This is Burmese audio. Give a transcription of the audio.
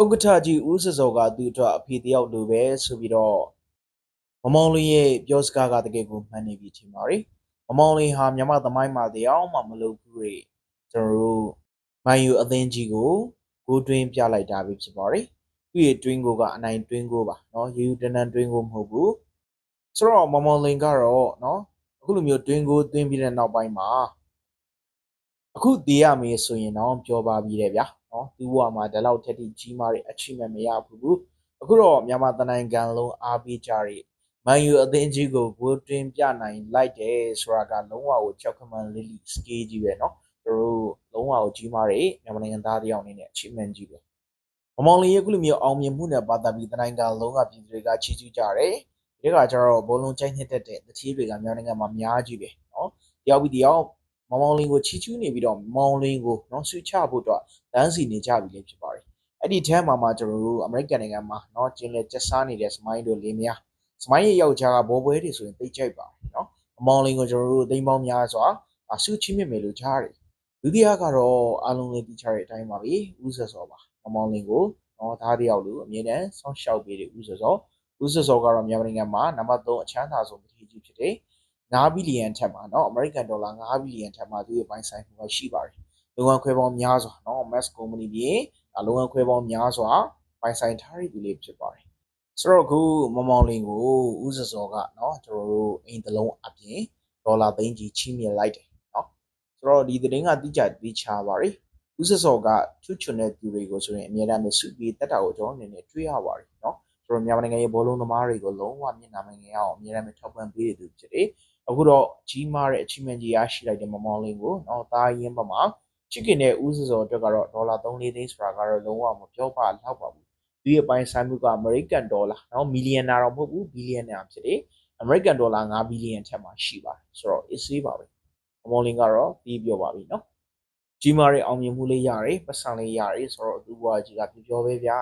ဥက္ကဋ္ဌကြီးဦးစစောကသူ့အတွက်အဖေတယောက်လိုပဲဆိုပြီးတော့မမောင်လေးရဲ့ပြောစကားကတကယ်ကိုမှန်နေပြီထင်ပါတယ်။မမောင်လေးဟာမြမသမိုင်းမှာတရားမှမလုပ်ဘူးလေ။ကျွန်တော်တို့မန်ယူအသင်းကြီးကိုဂိုးတွင်းပြလိုက်တာပဲဖြစ်ပါတယ်။သူ့ရဲ့တွင်းကိုကအနိုင်တွင်းကိုပါနော်။ရေယူတန်တန်တွင်းကိုမဟုတ်ဘူး။ဆိုတော့မမောင်လေးကတော့နော်အခုလိုမျိုးတွင်းကိုတွင်းပြီးတဲ့နောက်ပိုင်းမှာ အခုတည်ရမေးဆိုရင်တော့ပြောပါပြီးတယ်ဗျာเนาะသူ့ဘဝမှာဒီလောက်ထက်ထိကြီးမားတဲ့အချိမဲ့မရဘူးအခုတော့မြန်မာတနိုင်ငံလုံးအားပေးကြတဲ့မန်ယူအသင်းကြီးကိုဂိုးတွင်းပြနိုင်လိုက်တယ်ဆိုတာကလုံးဝကိုကြောက်ခမန်လီလီစကေးကြီးပဲเนาะသူတို့လုံးဝကိုကြီးမားတဲ့မြန်မာနိုင်ငံသားတယောက်အနေနဲ့အချိမဲ့ကြီးပဲမမောင်လီရဲ့ခုလိုမျိုးအောင်မြင်မှုနဲ့ပတ်သက်ပြီးတနိုင်ငံလုံးကပြည်သူတွေကချီးကျူးကြတယ်ဒီကကျတော့ဘောလုံးကြိုက်နှစ်တက်တဲ့တတိတွေကမြန်မာနိုင်ငံမှာများကြီးပဲเนาะတယောက်ပြီးတယောက် မောင်မောင်လင်းကိုချီးကျူးနေပြီးတော့မောင်လင်းကိုနော်ဆွေးချဖို့တော့လမ်းစီနေကြပြီလည်းဖြစ်ပါတယ်အဲ့ဒီထဲမှာမှကျွန်တော်တို့အမေရိကန်နိုင်ငံမှာနော်ကျင်းလဲကျဆားနေတဲ့စမိုင်းတို့လင်းများစမိုင်းရဲ့ယောက်ျားကဘောပွဲတွေဆိုရင်သိကြိုက်ပါတယ်နော်အမောင်လင်းကိုကျွန်တော်တို့သိမ်းပေါင်းများစွာဆူချီမြင့်မယ်လို့ကြားတယ်ဒုတိယကတော့အာလုံးလေးတီချာရဲ့အတိုင်းပါပဲဦးဆက်စောပါအမောင်လင်းကိုနော်ဒါတယောက်လူအမြင်နဲ့ဆောင်းလျှောက်ပေးတဲ့ဦးဆက်စောဦးဆက်စောကတော့မြန်မာနိုင်ငံမှာနံပါတ်3အချမ်းသာဆုံးပထမကြီးဖြစ်တယ်။ 9ဘီလီယံထက်မှာเนาะအမေရိကန်ဒေါ်လာ9ဘီလီယံထက်မှာသူ့ရဲ့ပိုင်းဆိုင်မှုကရှိပါတယ်လုပ်ငန်းခွဲပေါင်းများစွာเนาะ mass company ပြင်လုပ်ငန်းခွဲပေါင်းများစွာပိုင်ဆိုင်ထားရည်လေးဖြစ်ပါတယ်ဆိုတော့အခုမမောင်လင်းကိုဥစစောကเนาะကျွန်တော်တို့အိမ်တလုံးအပြင်ဒေါ်လာသိန်းကြီးချီးမြှင့်လိုက်တယ်เนาะဆိုတော့ဒီသတင်းကတိကျတိချပါတယ်ဥစစောကချွတ်ချွန်တဲ့သူတွေကိုဆိုရင်အများအားဖြင့်စုပြီးတက်တာကိုကျွန်တော်အနေနဲ့တွေ့ရပါတယ်เนาะကျွန်တော်မြန်မာနိုင်ငံရဲ့ဘောလုံးသမားတွေကိုလုံးဝမျက်နှာမငယ်အောင်အများအားဖြင့်ထောက်ပံ့ပေးတဲ့သူဖြစ်တယ် အခုတော့ကြီးမားတဲ့ achievement ကြီးရရှိလိုက်တဲ့မမောင်လေးကိုတော့တာရင်းပမာ chicken နဲ့ဦးစစောအတွက်ကတော့ဒေါ်လာ3-4သိန်းဆိုတာကတော့လုံးဝမပြောပါလောက်ပါဘူးဒီအပိုင်းဆိုင်မှုက American dollar နော် millionaire တော့မဟုတ်ဘူး billionaire ဖြစ်တယ် American dollar 5 billion ထက်မှရှိပါတယ်ဆိုတော့ is safe ပါပဲမမောင်လေးကတော့ပြီးပြောပါပြီနော်ကြီးမားတဲ့အောင်မြင်မှုလေးရတယ်ပတ်စံလေးရတယ်ဆိုတော့အတူဘွားကြီးကပြောပြောပဲဗျာ